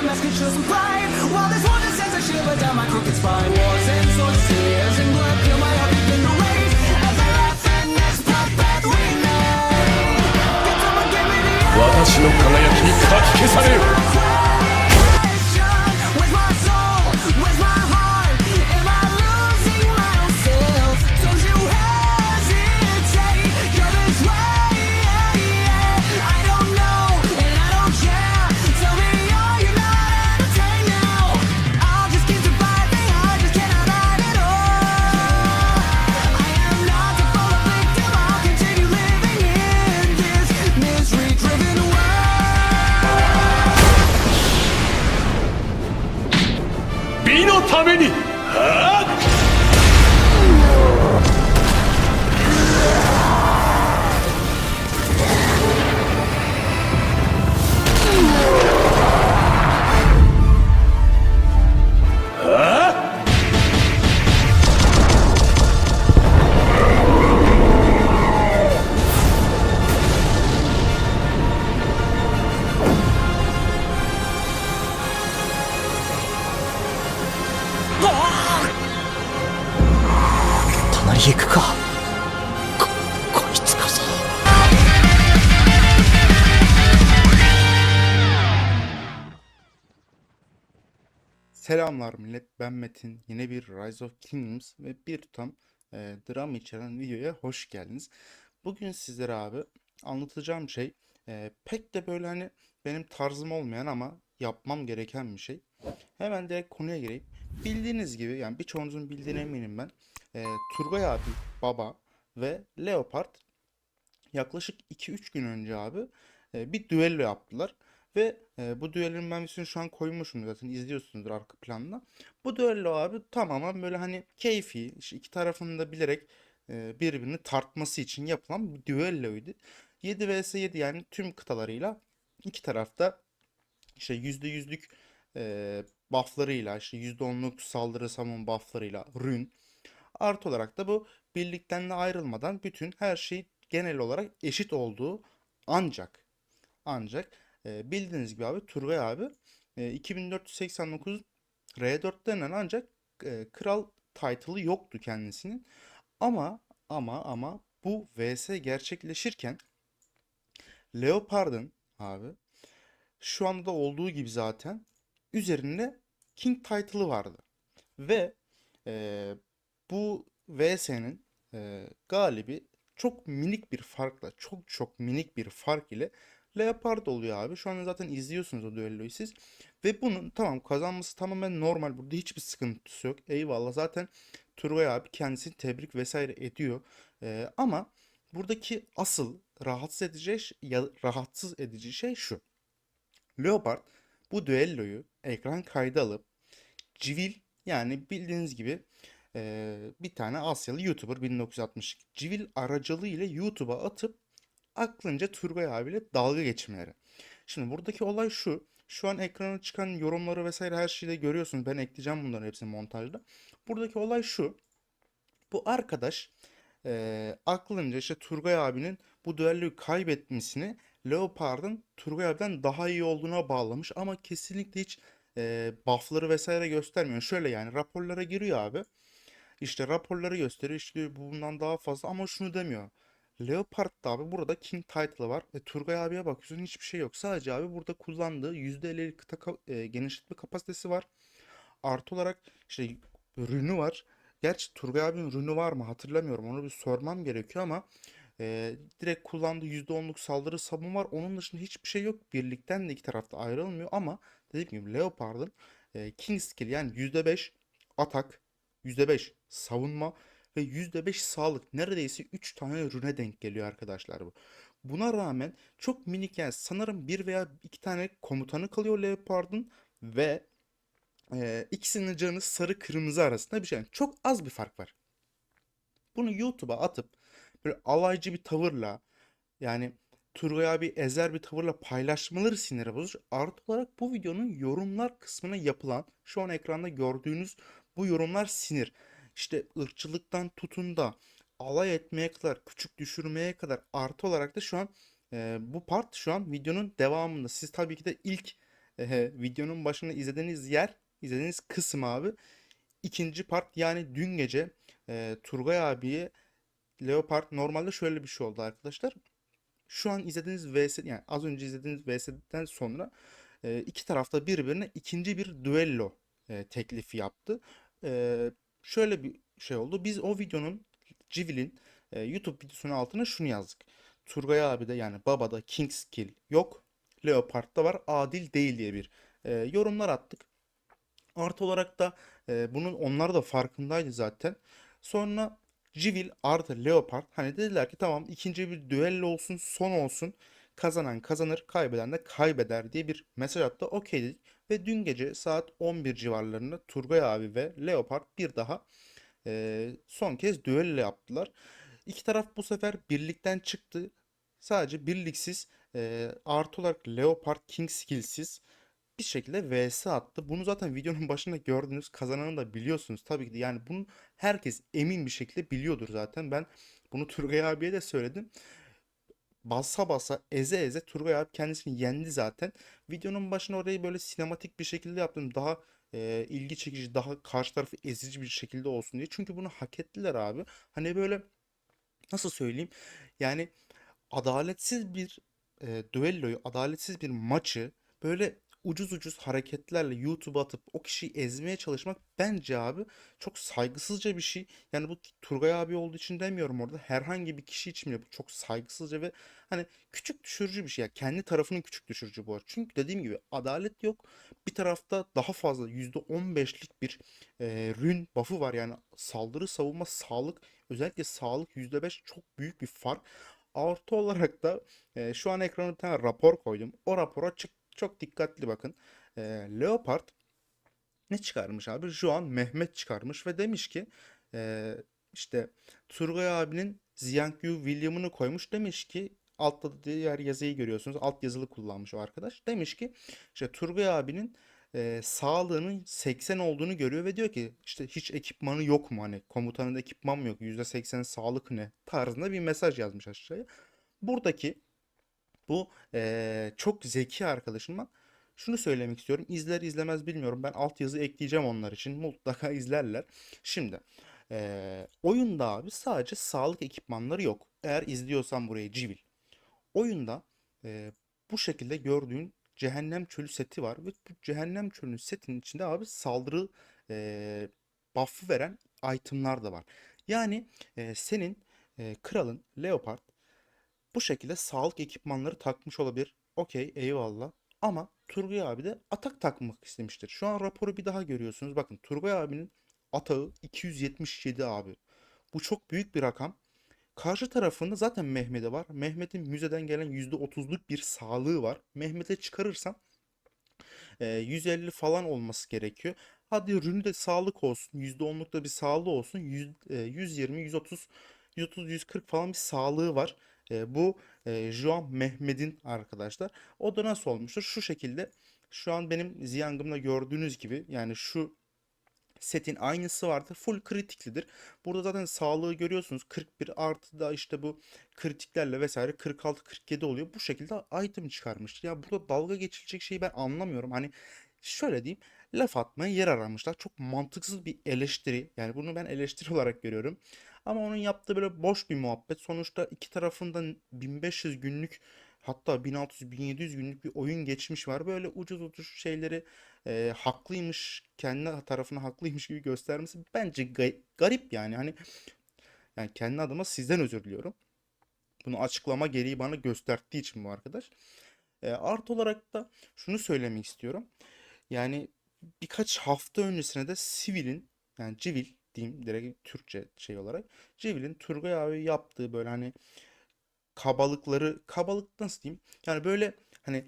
fight, break your mask and show some pride. While this one that sends a shiver down my crooked spine. Wars and swords, tears and blood, feel my heart begin to race. As I laugh in this puppet we made. Can someone give me the 私の輝きにかき消されよ くかここいつこそ Selamlar millet ben Metin yine bir Rise of Kingdoms ve bir tutam e, dram içeren videoya hoş geldiniz. Bugün sizlere abi anlatacağım şey e, pek de böyle hani benim tarzım olmayan ama yapmam gereken bir şey. Hemen direkt konuya gireyim. Bildiğiniz gibi yani birçoğunuzun bildiğine eminim ben. E, Turgay abi, baba ve Leopard yaklaşık 2-3 gün önce abi e, bir düello yaptılar. Ve e, bu düellonun ben videosunu şu an koymuşum zaten izliyorsunuzdur arka planda. Bu düello abi tamamen böyle hani keyfi işte iki tarafın da bilerek e, birbirini tartması için yapılan bir düelloydu. 7 vs 7 yani tüm kıtalarıyla iki tarafta işte %100'lük e, bufflarıyla işte %10'luk saldırı savunma bufflarıyla rün Artı olarak da bu birlikten de ayrılmadan bütün her şey genel olarak eşit olduğu ancak ancak e, bildiğiniz gibi abi Turgay abi e, 2489 R4 denen ancak e, kral title'ı yoktu kendisinin. Ama ama ama bu VS gerçekleşirken Leopard'ın abi şu anda da olduğu gibi zaten üzerinde King title'ı vardı. Ve e, bu VS'nin e, galibi çok minik bir farkla, çok çok minik bir fark ile Leopard oluyor abi. Şu anda zaten izliyorsunuz o düelloyu siz. Ve bunun tamam kazanması tamamen normal. Burada hiçbir sıkıntısı yok. Eyvallah zaten Turgay abi kendisini tebrik vesaire ediyor. E, ama buradaki asıl rahatsız edici, ya, rahatsız edici şey şu. Leopard bu düelloyu ekran kaydı alıp civil yani bildiğiniz gibi e, bir tane Asyalı YouTuber 1962 civil aracılığı ile YouTube'a atıp aklınca Turgay abiyle dalga geçmeleri. Şimdi buradaki olay şu. Şu an ekrana çıkan yorumları vesaire her şeyi de görüyorsunuz. Ben ekleyeceğim bunların hepsini montajda. Buradaki olay şu. Bu arkadaş e, aklınca işte Turgay abinin bu düelloyu kaybetmesini Leopard'ın Turgay abiden daha iyi olduğuna bağlamış ama kesinlikle hiç e, buff'ları vesaire göstermiyor. Şöyle yani raporlara giriyor abi. İşte raporları gösteriyor işte bundan daha fazla ama şunu demiyor. Leopard'da abi burada King Title'ı var. E, Turgay abiye bakıyorsun hiçbir şey yok. Sadece abi burada kullandığı %50'lik kıta e, genişletme kapasitesi var. Artı olarak işte rünü var. Gerçi Turgay abinin rünü var mı hatırlamıyorum. Onu bir sormam gerekiyor ama e, direkt kullandığı %10'luk saldırı savunma var. Onun dışında hiçbir şey yok. Birlikten de iki tarafta ayrılmıyor ama dediğim gibi Leopard'ın e, King Skill yani %5 atak, %5 savunma ve %5 sağlık neredeyse 3 tane rüne denk geliyor arkadaşlar bu. Buna rağmen çok minik yani sanırım bir veya iki tane komutanı kalıyor Leopard'ın ve e, ikisinin canı sarı kırmızı arasında bir şey. Yani çok az bir fark var. Bunu YouTube'a atıp böyle alaycı bir tavırla yani Turgay abi ezer bir tavırla paylaşmaları siniri bozucu. Artı olarak bu videonun yorumlar kısmına yapılan şu an ekranda gördüğünüz bu yorumlar sinir. İşte ırkçılıktan tutun da alay etmeye kadar, küçük düşürmeye kadar artı olarak da şu an e, bu part şu an videonun devamında. Siz tabii ki de ilk e, videonun başında izlediğiniz yer, izlediğiniz kısım abi. ikinci part yani dün gece e, Turgay abiye Leopard normalde şöyle bir şey oldu arkadaşlar. Şu an izlediğiniz VS yani az önce izlediğiniz VS'den sonra e, iki tarafta birbirine ikinci bir düello e, teklifi yaptı. E, şöyle bir şey oldu. Biz o videonun Civil'in YouTube videosunun altına şunu yazdık. Turgay abi de yani babada King Skill yok. Leopard'da var adil değil diye bir e, yorumlar attık. Artı olarak da e, bunun onlar da farkındaydı zaten. Sonra Civil artı Leopard hani dediler ki tamam ikinci bir düello olsun son olsun. Kazanan kazanır kaybeden de kaybeder diye bir mesaj attı. Okey dedik. Ve dün gece saat 11 civarlarında Turgay abi ve Leopard bir daha e, son kez düello yaptılar. İki taraf bu sefer birlikten çıktı. Sadece birliksiz e, artı olarak Leopard King skillsiz bir şekilde vs attı. Bunu zaten videonun başında gördünüz. Kazananı da biliyorsunuz tabii ki de. Yani bunu herkes emin bir şekilde biliyordur zaten. Ben bunu Turgay abiye de söyledim. Bassa bassa eze eze Turgay abi kendisini yendi zaten. Videonun başına orayı böyle sinematik bir şekilde yaptım. Daha e, ilgi çekici, daha karşı tarafı ezici bir şekilde olsun diye. Çünkü bunu hak ettiler abi. Hani böyle nasıl söyleyeyim? Yani adaletsiz bir e, düelloyu, adaletsiz bir maçı böyle ucuz ucuz hareketlerle YouTube'a atıp o kişiyi ezmeye çalışmak bence abi çok saygısızca bir şey. Yani bu Turgay abi olduğu için demiyorum orada. Herhangi bir kişi için bile bu çok saygısızca ve hani küçük düşürücü bir şey. Yani kendi tarafının küçük düşürücü bu. Çünkü dediğim gibi adalet yok. Bir tarafta daha fazla %15'lik bir e, rün buff'ı var. Yani saldırı, savunma, sağlık özellikle sağlık %5 çok büyük bir fark. Artı olarak da e, şu an ekrana bir tane rapor koydum. O rapora çık çok dikkatli bakın. E, Leopard ne çıkarmış abi? Şu an Mehmet çıkarmış ve demiş ki e, işte Turgay abinin Ziyankyu William'ını koymuş. Demiş ki altta da diğer yazıyı görüyorsunuz. Alt yazılı kullanmış o arkadaş. Demiş ki işte Turgay abinin e, sağlığının 80 olduğunu görüyor ve diyor ki işte hiç ekipmanı yok mu hani komutanın ekipman mı yok %80 sağlık ne tarzında bir mesaj yazmış aşağıya. Buradaki bu eee, çok zeki arkadaşıma şunu söylemek istiyorum. İzler izlemez bilmiyorum. Ben altyazı ekleyeceğim onlar için. Mutlaka izlerler. Şimdi eee, oyunda abi sadece sağlık ekipmanları yok. Eğer izliyorsan burayı civil. Oyunda eee, bu şekilde gördüğün cehennem çölü seti var. Ve bu cehennem çölü setinin içinde abi saldırı eee buff'ı veren itemlar da var. Yani eee, senin eee, kralın Leopard bu şekilde sağlık ekipmanları takmış olabilir. Okey, eyvallah. Ama Turgay abi de atak takmak istemiştir. Şu an raporu bir daha görüyorsunuz. Bakın Turgay abinin atağı 277 abi. Bu çok büyük bir rakam. Karşı tarafında zaten Mehmet'e var. Mehmet'in müzeden gelen %30'luk bir sağlığı var. Mehmet'e çıkarırsam e, 150 falan olması gerekiyor. Hadi ürünü de sağlık olsun. %10'luk da bir sağlığı olsun. 100, e, 120, 130, 130, 140 falan bir sağlığı var. E, bu e, Juan Mehmet'in arkadaşlar. O da nasıl olmuştur? Şu şekilde. Şu an benim Ziyang'ımda gördüğünüz gibi yani şu setin aynısı vardı. Full kritiklidir. Burada zaten sağlığı görüyorsunuz. 41 artı da işte bu kritiklerle vesaire 46-47 oluyor. Bu şekilde item çıkarmıştır. Ya burada dalga geçilecek şeyi ben anlamıyorum. Hani şöyle diyeyim laf atmaya yer aramışlar. Çok mantıksız bir eleştiri. Yani bunu ben eleştiri olarak görüyorum. Ama onun yaptığı böyle boş bir muhabbet. Sonuçta iki tarafından 1500 günlük hatta 1600-1700 günlük bir oyun geçmiş var. Böyle ucuz ucuz şeyleri e, haklıymış, kendi tarafına haklıymış gibi göstermesi bence ga- garip yani. Hani yani kendi adıma sizden özür diliyorum. Bunu açıklama gereği bana gösterdiği için bu arkadaş. E, artı olarak da şunu söylemek istiyorum. Yani birkaç hafta öncesine de Sivil'in yani Civil diyeyim direkt Türkçe şey olarak Civil'in Turgay abi yaptığı böyle hani kabalıkları kabalık nasıl diyeyim? Yani böyle hani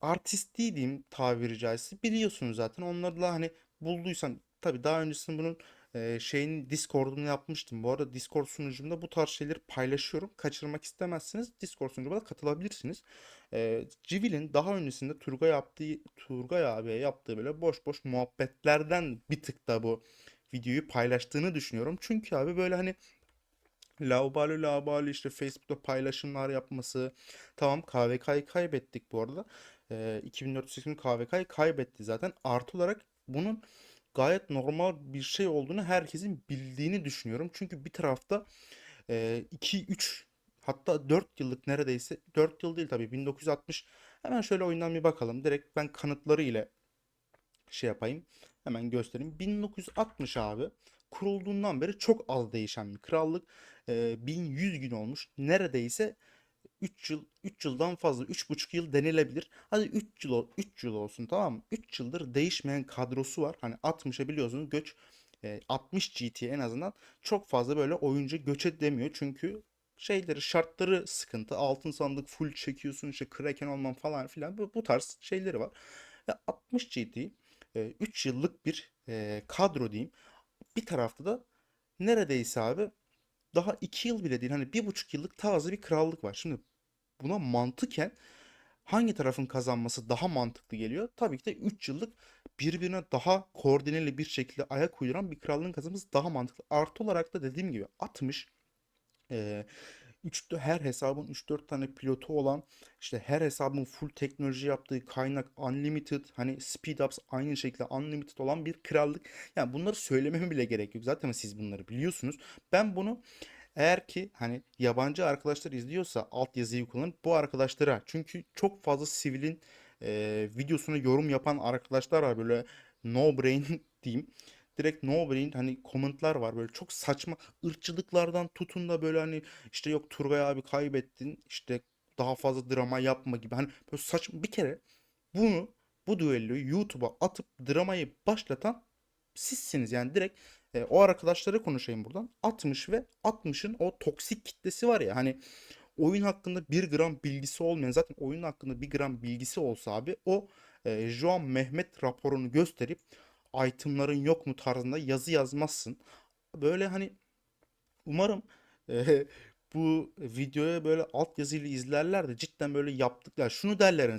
artistliği diyeyim tabiri caizse biliyorsunuz zaten. Onlarla hani bulduysan tabii daha öncesinde bunun e, şeyin Discord'unu yapmıştım. Bu arada Discord sunucumda bu tarz şeyleri paylaşıyorum. Kaçırmak istemezseniz Discord sunucuma da katılabilirsiniz. E, Civil'in daha öncesinde Turgay yaptığı Turgay abiye yaptığı böyle boş boş muhabbetlerden bir tık da bu videoyu paylaştığını düşünüyorum. Çünkü abi böyle hani Laubali Laubali işte Facebook'ta paylaşımlar yapması. Tamam KVK'yı kaybettik bu arada. Ee, 2408'in KVK'yı kaybetti zaten. Artı olarak bunun gayet normal bir şey olduğunu herkesin bildiğini düşünüyorum. Çünkü bir tarafta 2-3 hatta 4 yıllık neredeyse 4 yıl değil tabii 1960 hemen şöyle oyundan bir bakalım. Direkt ben kanıtları ile şey yapayım. Hemen göstereyim. 1960 abi kurulduğundan beri çok az değişen bir krallık. Ee, 1100 gün olmuş. Neredeyse 3 yıl 3 yıldan fazla 3,5 yıl denilebilir. Hadi 3 yıl ol- 3 yıl olsun tamam mı? 3 yıldır değişmeyen kadrosu var. Hani 60'a biliyorsunuz göç e, 60 GT en azından çok fazla böyle oyuncu göç edemiyor. Çünkü şeyleri şartları sıkıntı. Altın sandık full çekiyorsun işte Kraken olman falan filan bu, bu tarz şeyleri var. Ya 60 GT 3 yıllık bir kadro diyeyim. Bir tarafta da neredeyse abi daha 2 yıl bile değil hani bir buçuk yıllık taze bir krallık var. Şimdi buna mantıken hangi tarafın kazanması daha mantıklı geliyor? Tabii ki de 3 yıllık birbirine daha koordineli bir şekilde ayak uyduran bir krallığın kazanması daha mantıklı. Artı olarak da dediğim gibi 60 e, 3 her hesabın 3-4 tane pilotu olan işte her hesabın full teknoloji yaptığı kaynak unlimited hani speed ups aynı şekilde unlimited olan bir krallık. Yani bunları söylememe bile gerek yok. Zaten siz bunları biliyorsunuz. Ben bunu eğer ki hani yabancı arkadaşlar izliyorsa altyazıyı kullanıp bu arkadaşlara çünkü çok fazla sivilin e, videosuna yorum yapan arkadaşlar var böyle no brain diyeyim direkt no brain hani komentlar var. Böyle çok saçma ırkçılıklardan tutun da böyle hani işte yok Turgay abi kaybettin işte daha fazla drama yapma gibi. Hani böyle saçma bir kere bunu bu düelloyu YouTube'a atıp dramayı başlatan sizsiniz. Yani direkt e, o arkadaşlara konuşayım buradan. 60 ve 60'ın o toksik kitlesi var ya hani oyun hakkında bir gram bilgisi olmayan zaten oyun hakkında bir gram bilgisi olsa abi o e, Joan Mehmet raporunu gösterip itemların yok mu tarzında yazı yazmazsın. Böyle hani umarım e, bu videoya böyle altyazıyla izlerler de cidden böyle yaptıklar. Şunu derler en.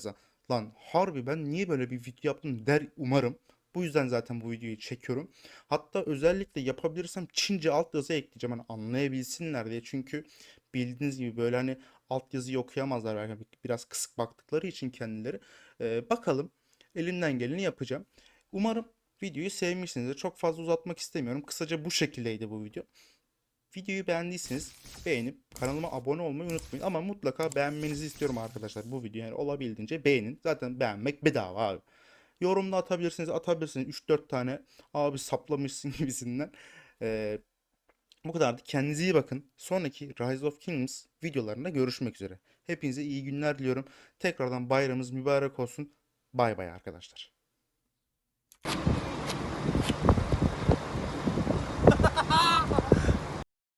Lan harbi ben niye böyle bir video yaptım der umarım. Bu yüzden zaten bu videoyu çekiyorum. Hatta özellikle yapabilirsem Çince altyazı ekleyeceğim hani anlayabilsinler diye. Çünkü bildiğiniz gibi böyle hani altyazıyı okuyamazlar belki biraz kısık baktıkları için kendileri. Ee, bakalım elimden geleni yapacağım. Umarım videoyu sevmişsinizdir. Çok fazla uzatmak istemiyorum. Kısaca bu şekildeydi bu video. Videoyu beğendiyseniz beğenip kanalıma abone olmayı unutmayın. Ama mutlaka beğenmenizi istiyorum arkadaşlar bu videoyu. Yani olabildiğince beğenin. Zaten beğenmek bedava abi. Yorumda atabilirsiniz atabilirsiniz 3-4 tane abi saplamışsın gibisinden. Ee, bu kadardı. Kendinize iyi bakın. Sonraki Rise of Kingdoms videolarında görüşmek üzere. Hepinize iyi günler diliyorum. Tekrardan bayramımız mübarek olsun. Bay bay arkadaşlar.